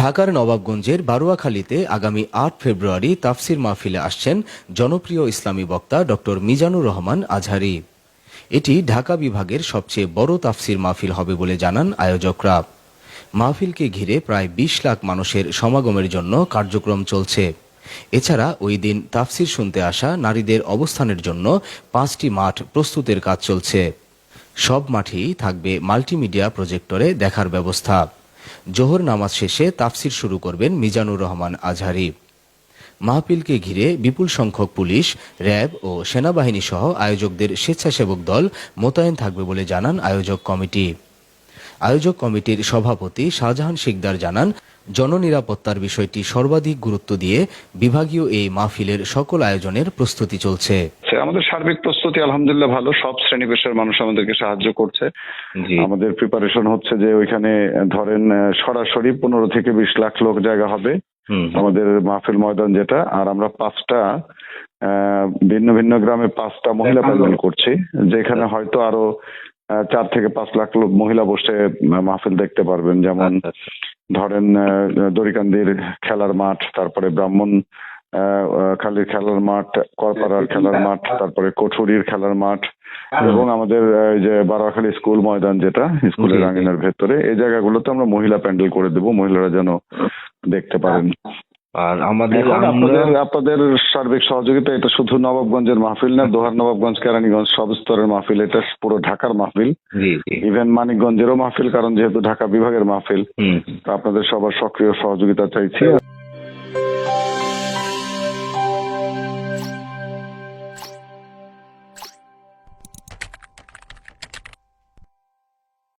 ঢাকার নবাবগঞ্জের বারুয়াখালীতে আগামী আট ফেব্রুয়ারি তাফসির মাহফিলে আসছেন জনপ্রিয় ইসলামী বক্তা ডক্টর মিজানুর রহমান আজহারি। এটি ঢাকা বিভাগের সবচেয়ে বড় তাফসির মাহফিল হবে বলে জানান আয়োজকরা। মাহফিলকে ঘিরে প্রায় বিশ লাখ মানুষের সমাগমের জন্য কার্যক্রম চলছে। এছাড়া ওই দিন তাফসির শুনতে আসা নারীদের অবস্থানের জন্য পাঁচটি মাঠ প্রস্তুতের কাজ চলছে। সব মাঠেই থাকবে মাল্টিমিডিয়া প্রজেক্টরে দেখার ব্যবস্থা। জোহর নামাজ শেষে তাফসির শুরু করবেন মিজানুর রহমান আজহারি। মাহপিলকে ঘিরে বিপুল সংখ্যক পুলিশ, র্যাব ও সেনাবাহিনী সহ আয়োজকদের স্বেচ্ছাসেবক দল মোতায়েন থাকবে বলে জানান আয়োজক কমিটি। আয়োজক কমিটির সভাপতি শাহজাহান শিকদার জানান জননিরাপত্তার বিষয়টি সর্বাধিক গুরুত্ব দিয়ে বিভাগীয় এই মাহফিলের সকল আয়োজনের প্রস্তুতি চলছে। আমাদের সার্বিক প্রস্তুতি আলহামদুলিল্লাহ ভালো সব শ্রেণি পেশার মানুষ আমাদেরকে সাহায্য করছে। জি। আমাদের প্রিপারেশন হচ্ছে যে ওইখানে ধরেন সরাসরি পনেরো থেকে বিশ লাখ লোক জায়গা হবে হুম আমাদের মাহফিল ময়দান যেটা আর আমরা পাঁচটা আহ, ভিন্ন ভিন্ন গ্রামে পাঁচটা মহিলা প্যান্ডেল করছি যেখানে হয়তো আরও চার থেকে পাঁচ লাখ লোক মহিলা বসে মাহফিল দেখতে পারবেন। যেমন ধরেন আহ, দড়িকান্দির খেলার মাঠ তারপরে ব্রাহ্মণ খালির খেলার মাঠ করপাড়ার খেলার মাঠ তারপরে কঠুরির খেলার মাঠ এবং আমাদের এই যে বারোয়াখালী স্কুল ময়দান যেটা স্কুলের। আঙিনার ভেতরে এই জায়গাগুলোতে আমরা মহিলা প্যান্ডেল করে দেবো মহিলারা যেন দেখতে পারেন। আর আমাদের আপনাদের আপনাদের সার্বিক সহযোগিতা এটা শুধু নবাবগঞ্জের মাহফিল না দোহার নবাবগঞ্জ কেরানীগঞ্জ সব স্তরের মাহফিল এটা পুরো ঢাকার মাহফিল। ইভেন মানিকগঞ্জেরও মাহফিল কারণ যেহেতু ঢাকা বিভাগের মাহফিল হুম। তো আপনাদের সবার সক্রিয় সহযোগিতা চাইছি।